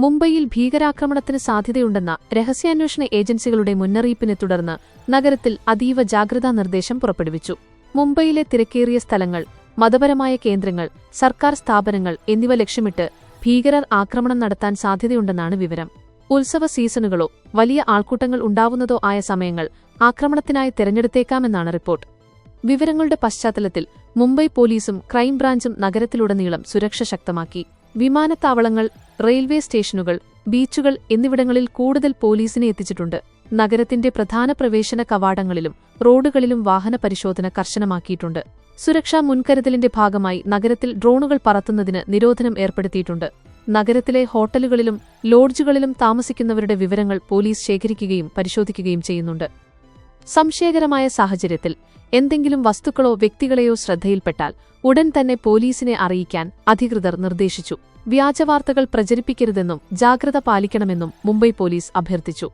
മുംബൈയിൽ ഭീകരാക്രമണത്തിന് സാധ്യതയുണ്ടെന്ന രഹസ്യാന്വേഷണ ഏജൻസികളുടെ മുന്നറിയിപ്പിനെ തുടർന്ന് നഗരത്തിൽ അതീവ ജാഗ്രതാ നിർദ്ദേശം പുറപ്പെടുവിച്ചു. മുംബൈയിലെ തിരക്കേറിയ സ്ഥലങ്ങൾ മതപരമായ കേന്ദ്രങ്ങൾ സർക്കാർ സ്ഥാപനങ്ങൾ എന്നിവ ലക്ഷ്യമിട്ട് ഭീകരർ ആക്രമണം നടത്താൻ സാധ്യതയുണ്ടെന്നാണ് വിവരം. ഉത്സവ സീസണുകളോ വലിയ ആൾക്കൂട്ടങ്ങൾ ഉണ്ടാവുന്നതോ ആയ സമയങ്ങൾ ആക്രമണത്തിനായി തെരഞ്ഞെടുത്തേക്കാമെന്നാണ് റിപ്പോർട്ട്. വിവരങ്ങളുടെ പശ്ചാത്തലത്തിൽ മുംബൈ പോലീസും ക്രൈംബ്രാഞ്ചും നഗരത്തിലുടനീളം സുരക്ഷ ശക്തമാക്കി. വിമാനത്താവളങ്ങൾ റെയിൽവേ സ്റ്റേഷനുകൾ ബീച്ചുകൾ എന്നിവിടങ്ങളിൽ കൂടുതൽ പോലീസിനെ എത്തിച്ചിട്ടുണ്ട്. നഗരത്തിന്റെ പ്രധാന പ്രവേശന കവാടങ്ങളിലും റോഡുകളിലും വാഹന പരിശോധന കർശനമാക്കിയിട്ടുണ്ട്. സുരക്ഷാ മുൻകരുതലിന്റെ ഭാഗമായി നഗരത്തിൽ ഡ്രോണുകൾ പറത്തുന്നതിന് നിരോധനം ഏർപ്പെടുത്തിയിട്ടുണ്ട്. നഗരത്തിലെ ഹോട്ടലുകളിലും ലോഡ്ജുകളിലും താമസിക്കുന്നവരുടെ വിവരങ്ങൾ പോലീസ് ശേഖരിക്കുകയും പരിശോധിക്കുകയും ചെയ്യുന്നുണ്ട്. സംശയകരമായ സാഹചര്യത്തിൽ എന്തെങ്കിലും വസ്തുക്കളോ വ്യക്തികളെയോ ശ്രദ്ധയിൽപ്പെട്ടാൽ ഉടൻ തന്നെ പോലീസിനെ അറിയിക്കാൻ അധികൃതർ നിർദ്ദേശിച്ചു. വ്യാജവാർത്തകൾ പ്രചരിപ്പിക്കരുതെന്നും ജാഗ്രത പാലിക്കണമെന്നും മുംബൈ പോലീസ് അഭ്യർത്ഥിച്ചു.